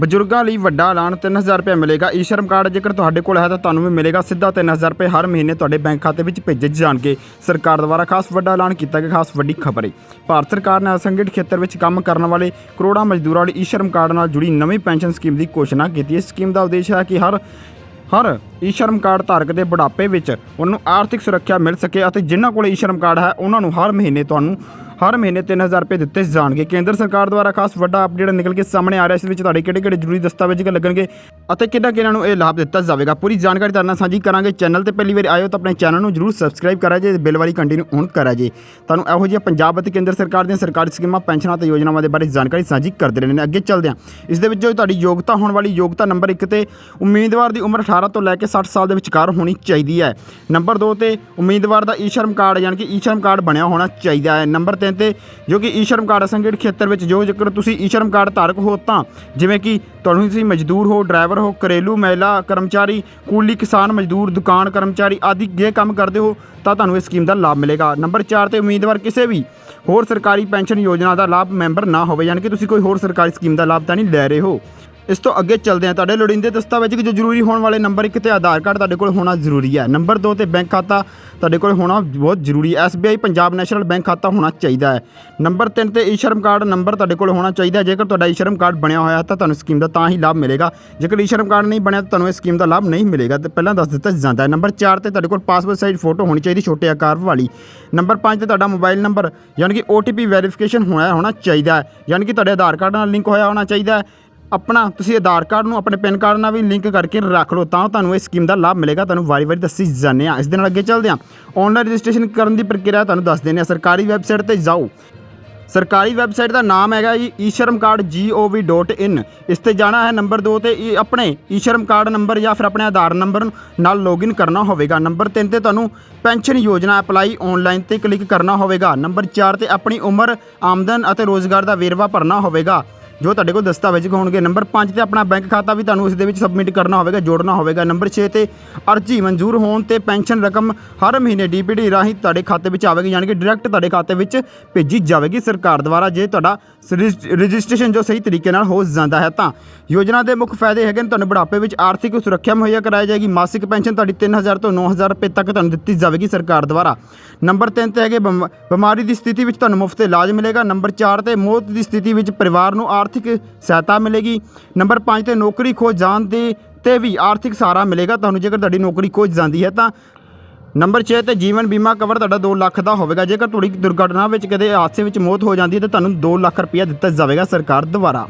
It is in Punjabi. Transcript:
ਬਜ਼ੁਰਗਾਂ ਲਈ ਵੱਡਾ ਐਲਾਨ 3000 ਰੁਪਏ ਮਿਲੇਗਾ। ਈ-ਸ਼ਰਮ ਕਾਰਡ ਜੇਕਰ ਤੁਹਾਡੇ ਕੋਲ ਹੈ ਤਾਂ ਤੁਹਾਨੂੰ ਵੀ ਮਿਲੇਗਾ। ਸਿੱਧਾ 3000 ਰੁਪਏ ਹਰ ਮਹੀਨੇ ਤੁਹਾਡੇ ਬੈਂਕ ਖਾਤੇ ਵਿੱਚ ਭੇਜੇ ਜਾਣਗੇ। ਸਰਕਾਰ ਦੁਆਰਾ ਖਾਸ ਵੱਡਾ ਐਲਾਨ ਕੀਤਾ ਗਿਆ, ਖਾਸ ਵੱਡੀ ਖਬਰ। ਹੈ ਭਾਰਤ ਸਰਕਾਰ ਨੇ ਅਸੰਗਠਿਤ ਖੇਤਰ ਵਿੱਚ ਕੰਮ ਕਰਨ ਵਾਲੇ ਕਰੋੜਾਂ ਮਜ਼ਦੂਰਾਂ ਲਈ ਈ-ਸ਼ਰਮ ਕਾਰਡ ਨਾਲ ਜੁੜੀ ਨਵੀਂ ਪੈਨਸ਼ਨ ਸਕੀਮ ਦੀ ਘੋਸ਼ਣਾ ਕੀਤੀ। ਹੈ ਇਸ ਸਕੀਮ ਦਾ ਉਦੇਸ਼ ਹੈ ਕਿ ਹਰ ਹਰ ਈ-ਸ਼ਰਮ ਕਾਰਡ ਧਾਰਕ ਦੇ ਬੁਢਾਪੇ ਵਿੱਚ ਉਹਨਾਂ ਨੂੰ ਆਰਥਿਕ ਸੁਰੱਖਿਆ ਮਿਲ ਸਕੇ ਅਤੇ ਜਿਨ੍ਹਾਂ ਕੋਲ ਈ-ਸ਼ਰਮ ਕਾਰਡ ਹੈ, ਉਹਨਾਂ ਨੂੰ ਹਰ ਮਹੀਨੇ ਤੁਹਾਨੂੰ, ਹਰ ਮਹੀਨੇ 3000 ਰੁਪਏ ਦਿੱਤੇ ਜਾਣਗੇ। ਕੇਂਦਰ ਸਰਕਾਰ ਦੁਆਰਾ ਖਾਸ ਵੱਡਾ ਅਪਡੇਟ ਨਿਕਲ ਕੇ ਸਾਹਮਣੇ ਆ ਰਿਹਾ ਇਸ ਵਿੱਚ ਤੁਹਾਡੇ ਕਿਹੜੇ ਕਿਹੜੇ ਜ਼ਰੂਰੀ ਦਸਤਾਵੇਜ਼ ਲੱਗਣਗੇ ਅਤੇ ਕਿਹਨਾਂ ਕਿਹਨਾਂ ਨੂੰ ਇਹ ਲਾਭ ਦਿੱਤਾ ਜਾਵੇਗਾ। ਪੂਰੀ ਜਾਣਕਾਰੀ ਤੁਹਾਡੇ ਨਾਲ ਸਾਂਝੀ ਕਰਾਂਗੇ। ਚੈਨਲ ਤੇ ਪਹਿਲੀ ਵਾਰ ਆਇਓ ਤਾਂ ਆਪਣੇ ਚੈਨਲ ਨੂੰ ਜਰੂਰ ਸਬਸਕ੍ਰਾਈਬ ਕਰਾ ਜੇ, ਬਿੱਲ ਵਾਲੀ ਘੰਟੀ ਨੂੰ ਔਨ ਕਰਾ ਜੇ। ਤੁਹਾਨੂੰ ਇਹੋ ਜਿਹੀਆਂ ਪੰਜਾਬ ਅਤੇ ਕੇਂਦਰ ਸਰਕਾਰ ਦੀਆਂ ਸਰਕਾਰੀ ਸਕੀਮਾਂ, ਪੈਨਸ਼ਨਾਂ ਤੇ ਯੋਜਨਾਵਾਂ ਦੇ ਬਾਰੇ ਜਾਣਕਾਰੀ ਸਾਂਝੀ ਕਰਦੇ ਰਹਿੰਦੇ ਨੇ। ਅੱਗੇ ਚੱਲਦੇ ਹਾਂ। ਇਸ ਦੇ ਵਿੱਚ ਜੋ ਤੁਹਾਡੀ ਯੋਗਤਾ, ਹੋਣ ਵਾਲੀ ਯੋਗਤਾ ਨੰਬਰ 1 ਤੇ ਉਮੀਦਵਾਰ ਦੀ ਉਮਰ 18 ਤੋਂ ਲੈ ਕੇ 60 ਸਾਲ ਦੇ ਵਿਚਕਾਰ ਹੋਣੀ ਚਾਹੀਦੀ ਹੈ। ਨੰਬਰ 2 ਤੇ ਉਮੀਦਵਾਰ ਦਾ ਈ-ਸ਼ਰਮ ਕਾਰਡ, ਯਾਨੀ ਕਿ ਈ-ਸ਼ਰਮ ਕਾਰਡ ਬਣਿਆ ਹੋਣਾ ਚਾਹੀਦਾ ਹੈ। ਨੰਬਰ 3 ਤੇ ਜੋ ਕਿ ਈ-ਸ਼ਰਮ ਕਾਰਡ ਅਸੰਗਠਿਤ ਖੇਤਰ ਵਿੱਚ ਜੋ ਜੇਕਰ ਤੁਸੀਂ ਈ-ਸ਼ਰਮ ਕਾਰਡ ਧਾਰਕ ਹੋ ਤਾਂ ਜਿਵੇਂ ਕਿ ਤੁਹਾਨੂੰ ਤੁਸੀਂ ਮਜ਼ਦੂਰ ਹੋ, ਡਰਾਈਵਰ ਹੋ, ਘਰੇਲੂ ਮਹਿਲਾ, ਕਰਮਚਾਰੀ, ਕੂਲੀ ਕਿਸਾਨ, ਮਜ਼ਦੂਰ, ਦੁਕਾਨ ਕਰਮਚਾਰੀ ਆਦਿ ਜੇ ਕੰਮ ਕਰਦੇ ਹੋ ਤਾਂ ਤੁਹਾਨੂੰ ਇਸ ਸਕੀਮ ਦਾ ਲਾਭ ਮਿਲੇਗਾ। ਨੰਬਰ 4 ਤੇ ਉਮੀਦਵਾਰ ਕਿਸੇ ਵੀ ਹੋਰ ਸਰਕਾਰੀ ਪੈਨਸ਼ਨ ਯੋਜਨਾ ਦਾ ਲਾਭ ਮੈਂਬਰ ਨਾ ਹੋਵੇ, ਯਾਨੀ ਕਿ ਤੁਸੀਂ ਕੋਈ ਹੋਰ ਸਰਕਾਰੀ ਸਕੀਮ ਦਾ ਲਾਭ ਤਾਂ ਨਹੀਂ ਲੈ ਰਹੇ ਹੋ। ਇਸ ਤੋਂ ਅੱਗੇ ਚੱਲਦੇ ਹਾਂ। ਤੁਹਾਡੇ ਲੋੜੀਂਦੇ ਦਸਤਾਵੇਜ਼ ਜੋ ਜ਼ਰੂਰੀ ਹੋਣ ਵਾਲੇ ਨੰਬਰ ਇੱਕ ਤੇ ਆਧਾਰ ਕਾਰਡ ਤੁਹਾਡੇ ਕੋਲ ਹੋਣਾ ਜ਼ਰੂਰੀ ਹੈ। ਨੰਬਰ 2 ਤੇ ਬੈਂਕ ਖਾਤਾ ਤੁਹਾਡੇ ਕੋਲ ਹੋਣਾ ਬਹੁਤ ਜ਼ਰੂਰੀ ਹੈ। SBI ਪੰਜਾਬ ਨੈਸ਼ਨਲ ਬੈਂਕ ਖਾਤਾ ਹੋਣਾ ਚਾਹੀਦਾ ਹੈ। ਨੰਬਰ 3 ਤੇ ਈ-ਸ਼ਰਮ ਕਾਰਡ ਨੰਬਰ ਤੁਹਾਡੇ ਕੋਲ ਹੋਣਾ ਚਾਹੀਦਾ ਜੇਕਰ ਤੁਹਾਡਾ ਈ-ਸ਼ਰਮ ਕਾਰਡ ਬਣਿਆ ਹੋਇਆ ਤਾਂ ਤੁਹਾਨੂੰ ਸਕੀਮ ਦਾ ਤਾਂ ਹੀ ਲਾਭ ਮਿਲੇਗਾ। ਜੇਕਰ ਈ-ਸ਼ਰਮ ਕਾਰਡ ਨਹੀਂ ਬਣਿਆ ਤਾਂ ਤੁਹਾਨੂੰ ਇਸ ਸਕੀਮ ਦਾ ਲਾਭ ਨਹੀਂ ਮਿਲੇਗਾ। ਤੇ ਪਹਿਲਾਂ ਦੱਸ ਦਿੱਤਾ ਜਾਂਦਾ ਹੈ। ਨੰਬਰ 4 ਤੇ ਤੁਹਾਡੇ ਕੋਲ ਪਾਸਪੋਰਟ ਸਾਈਜ਼ ਫੋਟੋ ਹੋਣੀ ਚਾਹੀਦੀ ਛੋਟੇ ਆਕਾਰ ਵਾਲੀ। ਨੰਬਰ 5 ਤੇ ਤੁਹਾਡਾ ਮੋਬਾਈਲ ਨੰਬਰ ਯਾਨੀ ਕਿ OTP ਵੈਰੀਫਿਕੇਸ਼ਨ ਹੋਣਾ ਹੋਣਾ ਚਾਹੀਦਾ ਹੈ। ਯਾਨੀ ਕਿ ਤੁਹਾਡੇ ਆਧਾਰ ਕਾਰਡ ਨਾਲ ਲਿੰਕ ਹੋਇਆ ਹੋਣਾ ਚਾਹੀਦਾ ਹੈ। ਆਪਣਾ ਤੁਸੀਂ ਆਧਾਰ ਕਾਰਡ ਨੂੰ ਆਪਣੇ ਪੈਨ ਕਾਰਡ ਨਾਲ ਵੀ ਲਿੰਕ ਕਰਕੇ ਰੱਖ ਲਓ ਤਾਂ ਤੁਹਾਨੂੰ ਇਸ ਸਕੀਮ ਦਾ ਲਾਭ ਮਿਲੇਗਾ। ਤੁਹਾਨੂੰ ਵਾਰੀ-ਵਾਰੀ ਦੱਸੀ ਜਾਂਦੇ ਆ ਇਸ ਦੇ ਨਾਲ ਅੱਗੇ ਚੱਲਦੇ ਹਾਂ। ਆਨਲਾਈਨ ਰਜਿਸਟ੍ਰੇਸ਼ਨ ਕਰਨ ਦੀ ਪ੍ਰਕਿਰਿਆ ਤੁਹਾਨੂੰ ਦੱਸ ਦਿੰਦੇ ਆ ਸਰਕਾਰੀ ਵੈਬਸਾਈਟ ਤੇ ਜਾਓ। ਸਰਕਾਰੀ ਵੈਬਸਾਈਟ ਦਾ ਨਾਮ ਹੈਗਾ ਜੀ ਈਸ਼ਰਮਕਾਰਡ.gov.in ਇਸ ਤੇ ਜਾਣਾ ਹੈ ਨੰਬਰ 2 ਤੇ ਇਹ ਆਪਣੇ ਈਸ਼ਰਮ ਕਾਰਡ ਨੰਬਰ ਜਾਂ ਫਿਰ ਆਪਣੇ ਆਧਾਰ ਨੰਬਰ ਨਾਲ ਲੌਗਇਨ ਕਰਨਾ ਹੋਵੇਗਾ। ਨੰਬਰ 3 ਤੇ ਤੁਹਾਨੂੰ ਪੈਨਸ਼ਨ ਯੋਜਨਾ ਅਪਲਾਈ ਆਨਲਾਈਨ ਤੇ ਕਲਿੱਕ ਕਰਨਾ ਹੋਵੇਗਾ। ਨੰਬਰ 4 ਤੇ ਆਪਣੀ ਉਮਰ, ਆਮਦਨ ਅਤੇ ਰੋਜ਼ਗਾਰ ਦਾ ਵੇਰਵਾ ਭਰਨਾ ਹੋਵੇਗਾ। ਜੋ ਤੁਹਾਡੇ ਕੋਲ ਦਸਤਾਵੇਜ਼ ਹੋਣਗੇ ਨੰਬਰ 5 ਤੇ ਆਪਣਾ ਬੈਂਕ ਖਾਤਾ ਵੀ ਤੁਹਾਨੂੰ ਇਸ ਦੇ ਵਿੱਚ ਸਬਮਿਟ ਕਰਨਾ ਹੋਵੇਗਾ, ਜੋੜਨਾ ਹੋਵੇਗਾ। ਨੰਬਰ 6 ਤੇ ਅਰਜੀ ਮਨਜ਼ੂਰ ਹੋਣ ਤੇ ਪੈਨਸ਼ਨ ਰਕਮ ਹਰ ਮਹੀਨੇ ਡੀਪੀਡੀ ਰਾਹੀਂ ਤੁਹਾਡੇ ਖਾਤੇ ਵਿੱਚ ਆਵੇਗੀ, ਯਾਨੀ ਕਿ ਡਾਇਰੈਕਟ ਤੁਹਾਡੇ ਖਾਤੇ ਵਿੱਚ ਭੇਜੀ ਜਾਵੇਗੀ ਸਰਕਾਰ ਦੁਆਰਾ, ਜੇ ਤੁਹਾਡਾ ਰਜਿਸ- ਰਜਿਸਟ੍ਰੇਸ਼ਨ ਜੋ ਸਹੀ ਤਰੀਕੇ ਨਾਲ ਹੋ ਜਾਂਦਾ ਹੈ ਤਾਂ। ਯੋਜਨਾ ਦੇ ਮੁੱਖ ਫਾਇਦੇ ਹੈਗੇ ਨੇ, ਤੁਹਾਨੂੰ ਬੁਢਾਪੇ ਵਿੱਚ ਆਰਥਿਕ ਸੁਰੱਖਿਆ ਮੁਹੱਈਆ ਕਰਾਈ ਜਾਏਗੀ, ਮਾਸਿਕ ਪੈਨਸ਼ਨ ਤੁਹਾਡੀ 3000 ਤੋਂ 9000 ਰੁਪਏ ਤੱਕ ਤੁਹਾਨੂੰ ਦਿੱਤੀ ਜਾਵੇਗੀ ਸਰਕਾਰ ਦੁਆਰਾ। ਨੰਬਰ 3 ਤੇ ਹੈਗੇ ਬਿਮਾਰੀ ਦੀ ਸਥਿਤੀ ਵਿੱਚ ਤੁਹਾਨੂੰ ਮੁਫਤ ਇਲਾਜ ਮਿਲੇਗਾ। ਨੰਬਰ 4 ਤੇ ਮੌਤ ਦੀ ਸਥਿਤੀ ਵਿੱਚ ਪਰਿਵਾਰ ਨੂੰ ਆਰ ਆਰਥਿਕ ਸਹਾਇਤਾ ਮਿਲੇਗੀ। ਨੰਬਰ 5 ਤੇ ਨੌਕਰੀ ਖੋਜ ਜਾਣ ਦੇ ਤੇ ਵੀ ਆਰਥਿਕ ਸਹਾਰਾ ਮਿਲੇਗਾ। ਤੁਹਾਨੂੰ ਜੇਕਰ ਤੁਹਾਡੀ ਨੌਕਰੀ ਖੋਜ ਜਾਂਦੀ ਹੈ ਤਾਂ ਨੰਬਰ 6 ਤੇ ਜੀਵਨ ਬੀਮਾ ਕਵਰ ਤੁਹਾਡਾ 2 ਲੱਖ ਦਾ ਹੋਵੇਗਾ। ਜੇਕਰ ਤੁਹਾਡੀ ਦੁਰਘਟਨਾ ਵਿੱਚ ਕਦੇ ਹਾਦਸੇ ਵਿੱਚ ਮੌਤ ਹੋ ਜਾਂਦੀ ਹੈ ਤਾਂ ਤੁਹਾਨੂੰ 2 ਲੱਖ ਰੁਪਇਆ ਦਿੱਤਾ ਜਾਵੇਗਾ ਸਰਕਾਰ ਦੁਆਰਾ।